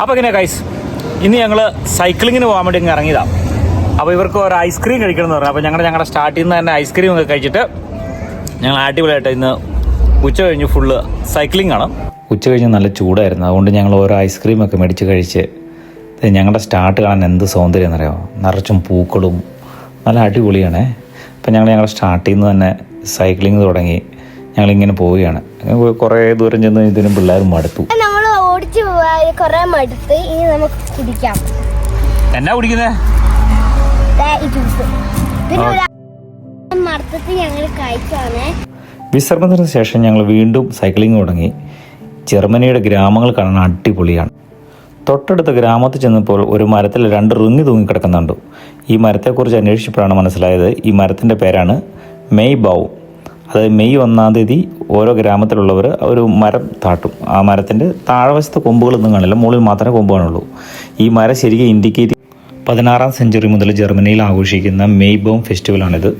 അപ്പോൾ ഇങ്ങനെ കൈസ് ഇന്ന് ഞങ്ങൾ സൈക്ലിങ്ങിന് പോകാൻ വേണ്ടി ഇങ്ങനെ ഇറങ്ങിയതാണ് അപ്പോൾ ഇവർക്ക് ഒരു ഐസ്ക്രീം കഴിക്കണം എന്ന് പറഞ്ഞു. അപ്പോൾ ഞങ്ങളുടെ ഞങ്ങളുടെ സ്റ്റാർട്ടിൽ നിന്ന് തന്നെ ഐസ്ക്രീം ഒക്കെ കഴിച്ചിട്ട് ഞങ്ങൾ അടിപൊളിയായിട്ട് ഇന്ന് ഉച്ച കഴിഞ്ഞ് ഫുള്ള് സൈക്ലിംഗ് ആണ്. ഉച്ച കഴിഞ്ഞ് നല്ല ചൂടായിരുന്നു. അതുകൊണ്ട് ഞങ്ങൾ ഓരോ ഐസ്ക്രീം ഒക്കെ മേടിച്ച് കഴിച്ച് ഞങ്ങളുടെ സ്റ്റാർട്ട് കാണാൻ എന്ത് സൗന്ദര്യം എന്നറിയോ? നിറച്ചും പൂക്കളും നല്ല അടിപൊളിയാണേ. അപ്പം ഞങ്ങൾ ഞങ്ങളുടെ സ്റ്റാർട്ടിൽ നിന്ന് തന്നെ സൈക്ലിംഗ് തുടങ്ങി ഞങ്ങളിങ്ങനെ പോവുകയാണ്. കുറേ ദൂരം ചെന്ന് ഇതിനും പിള്ളേരും മടുത്തു. ഓടിച്ചു പോയി കുറെ മടുത്ത് ഇനി നമുക്ക് കുടിക്കാം. എന്നാ കുടിക്കുന്നേ? വിശ്രമത്തിന് ശേഷം ഞങ്ങൾ വീണ്ടും സൈക്ലിംഗ് തുടങ്ങി. ജർമ്മനിയുടെ ഗ്രാമങ്ങൾ കാണാൻ അടിപൊളിയാണ്. തൊട്ടടുത്ത ഗ്രാമത്തിൽ ചെന്നപ്പോൾ ഒരു മരത്തിൽ രണ്ട് റിങ്ങി തൂങ്ങിക്കിടക്കുന്നുണ്ട് ഈ മരത്തെക്കുറിച്ച് അന്വേഷിച്ചപ്പോഴാണ് മനസ്സിലായത് ഈ മരത്തിന്റെ പേരാണ് മെയ് ബൗ അതായത് മെയ് ഒന്നാം തീയതി ഓരോ ഗ്രാമത്തിലുള്ളവർ ഒരു മരം താട്ടും. ആ മരത്തിന്റെ താഴവശത്തെ കൊമ്പുകളൊന്നും കാണില്ല. മുകളിൽ മാത്രമേ കൊമ്പ് കാണുള്ളൂ ഈ മരം ശരിക്കും ഇൻഡിക്കേറ്റ് പതിനാറാം സെഞ്ചുറി മുതൽ ജർമ്മനിയിൽ ആഘോഷിക്കുന്ന മെയ് ബോം ഫെസ്റ്റിവലാണിത്.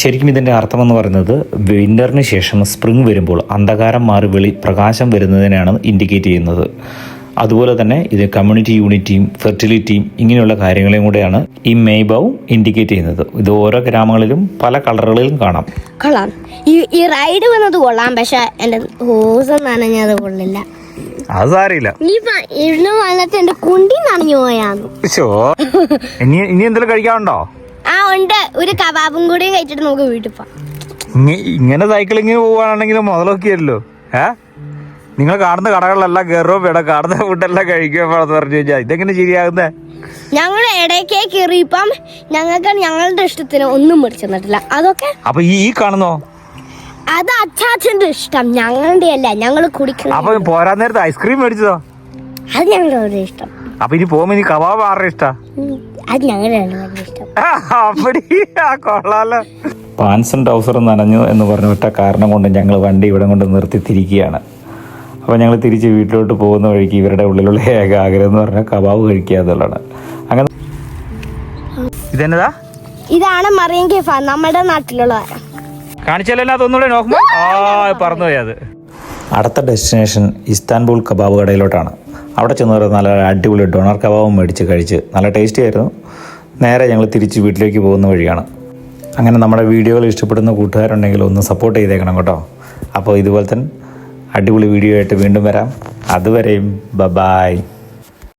ശരിക്കും ഇതിന്റെ അർത്ഥമെന്ന് പറയുന്നത് വിന്ററിന് ശേഷം സ്പ്രിംഗ് വരുമ്പോൾ അന്ധകാരം മാറി വെളി പ്രകാശം വരുന്നതിനാണ് ഇൻഡിക്കേറ്റ് ചെയ്യുന്നത്. അതുപോലെ തന്നെ ഇത് കമ്മ്യൂണിറ്റി യൂണിറ്റിയും ഫെർട്ടിലിറ്റിയും ഇങ്ങനെയുള്ള കാര്യങ്ങളെയും കൂടെയാണ് ഈ മെയ്ബൗ ഇൻഡിക്കേറ്റ് ചെയ്യുന്നത്. ഇത് ഓരോ ഗ്രാമങ്ങളിലും പല കളറുകളിലും കാണാം. കൊള്ളാം. ഈ ഈ റൈഡ് വന്നത് കൊള്ളാം പക്ഷെ എന്റെ ഹോസ് നനഞ്ഞത് കൊള്ളില്ല. അത് സാരിയില്ല ഇന്ന് വന്നിട്ട് എന്റെ കുണ്ടി നനഞ്ഞു പോയാന്ന്. ഇനി ഇനി എന്തെങ്കിലും കഴിക്കാനുണ്ടോ? ആ ഉണ്ട്. ഒരു കബാബും കൂടി കഴിച്ചിട്ട് നമുക്ക് വീട്ടിൽ പോവാം. ഇങ്ങനെ സൈക്കിളിങ് പോവാണെങ്കിലും മുതലൊക്കെയല്ലോ. ഏ? നിങ്ങൾ കാണുന്ന കടകളിലെല്ലാം കയറുമ്പോ ഇവിടെ കാണുന്ന ഫുഡെല്ലാം കഴിക്കുമ്പോൾ പറഞ്ഞു കഴിഞ്ഞാൽ ഇതെങ്ങനെ ശരിയാകുന്നേ? ഞങ്ങൾ ഇടയ്ക്ക് കയറി ഇപ്പം ഞങ്ങൾക്ക് ഞങ്ങളുടെ ഇഷ്ടത്തിന് ഒന്നും മേടിച്ചു തന്നിട്ടില്ല. അതൊക്കെ അപ്പൊ ഈ ഈ കാണുന്നോ? അത് അച്ചാച്ചന്റെ ഇഷ്ടം. ഞങ്ങളുടെ അല്ല ഞങ്ങൾ കുടിക്കണം അപ്പൊ പോരാൻ നേരത്തെ ഐസ്ക്രീം മേടിച്ചതോ? അത് ഞങ്ങളുടെ ഇഷ്ടം. അപ്പൊ ഇനി പോകുമ്പോ ഇനി കബാബ് ആരുടെ ഇഷ്ടാ? അത് ഞങ്ങളുടെ ഇഷ്ടം. അപ്പടി. കൊള്ളാലോ. പാൻസും ട്രൗസറും നനഞ്ഞു എന്ന് പറഞ്ഞിട്ട കാരണം കൊണ്ട് ഞങ്ങൾ വണ്ടി ഇവിടെ കൊണ്ട് നിർത്തി തിരിക്കുകയാണ്. അപ്പോൾ ഞങ്ങൾ തിരിച്ച് വീട്ടിലോട്ട് പോകുന്ന വഴിക്ക് ഇവരുടെ ഉള്ളിലുള്ള ഏക ആഗ്രഹം എന്ന് പറഞ്ഞാൽ കബാബ് കഴിക്കുക എന്നുള്ളതാണ്. അങ്ങനെ ഇതെന്നതാ? ഇതാണ് മറിയൻ കേഫ നമ്മുടെ നാട്ടിലുള്ള കാണിച്ചാലല്ല അതൊന്നുകൂടെ നോക്കുമ്പോൾ ആ പറന്നു അത്. അടുത്ത ഡെസ്റ്റിനേഷൻ ഇസ്താൻബുൾ കബാബ് കടയിലോട്ടാണ്. അവിടെ ചെന്ന് നല്ല അടിപൊളി ഡൊണർ കബാബും മേടിച്ച് കഴിച്ച് നല്ല ടേസ്റ്റി ആയിരുന്നു. നേരെ ഞങ്ങൾ തിരിച്ച് വീട്ടിലേക്ക് പോകുന്ന വഴിയാണ്. അങ്ങനെ നമ്മുടെ വീഡിയോകൾ ഇഷ്ടപ്പെടുന്ന കൂട്ടുകാരുണ്ടെങ്കിൽ ഒന്ന് സപ്പോർട്ട് ചെയ്തേക്കണം കേട്ടോ. അപ്പോൾ ഇതുപോലെ തന്നെ അടിപൊളി വീഡിയോ ആയിട്ട് വീണ്ടും വരാം. അതുവരെയും ബബായ് ബായ്